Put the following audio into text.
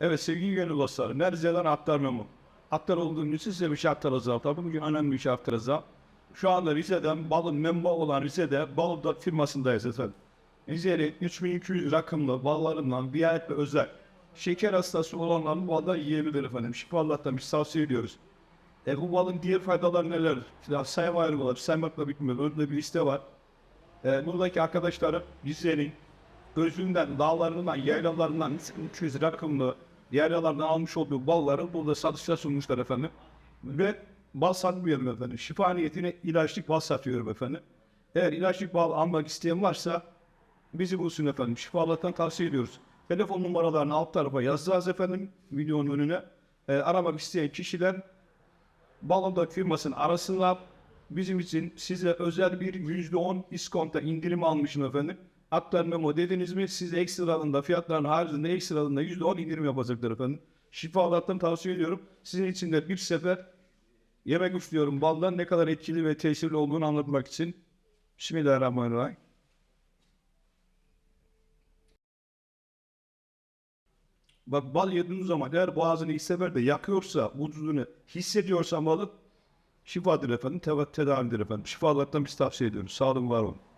Evet sevgili gönül dostları, Nerze'den aktarma mı? Aktar olduğum için size bir şey aktaracağım. Tabii bugün önemli bir şey aktaracağım. Şu anda Rize'den balın memba olan Rize'de Balda firmasındayız efendim. Rize'li 3200 rakımlı ballarından bir ve özel. Şeker hastası olanların balda yiyebilir efendim. Şifa Allah'tan biz tavsiye ediyoruz. E bu balın diğer faydaları neler? Ya sayma ayrımlar, saymakla bitmiyor. Önünde bir liste var. E, buradaki arkadaşlarım Rize'nin özünden, dağlarından, yaylalarından 300 rakımlı yaylalardan almış olduğu balları burada satışa sunmuşlar efendim. Ve bal satmıyorum efendim. Şifa niyetine ilaçlık bal satıyorum efendim. Eğer ilaçlık bal almak isteyen varsa bizi bulsun efendim. Şifa Allah'tan tavsiye ediyoruz. Telefon numaralarını alt tarafa yazacağız efendim videonun önüne. E, aramak isteyen kişiler Balonda firmasının arasında bizim için size özel bir %10 iskonta indirim almışım efendim. Aktar memo dediniz mi size ekstralında fiyatların haricinde ekstralında %10 indirim yapacaklar efendim. Şifa Allah'tan tavsiye ediyorum. Sizin için de bir sefer yemek üflüyorum baldan ne kadar etkili ve tesirli olduğunu anlatmak için. Bismillahirrahmanirrahim. Bak bal yediğiniz zaman eğer boğazını ilk sefer de yakıyorsa, vücudunu hissediyorsa balık şifadır efendim, tedavidir efendim. Şifa Allah'tan biz tavsiye ediyoruz. Sağ olun, var olun.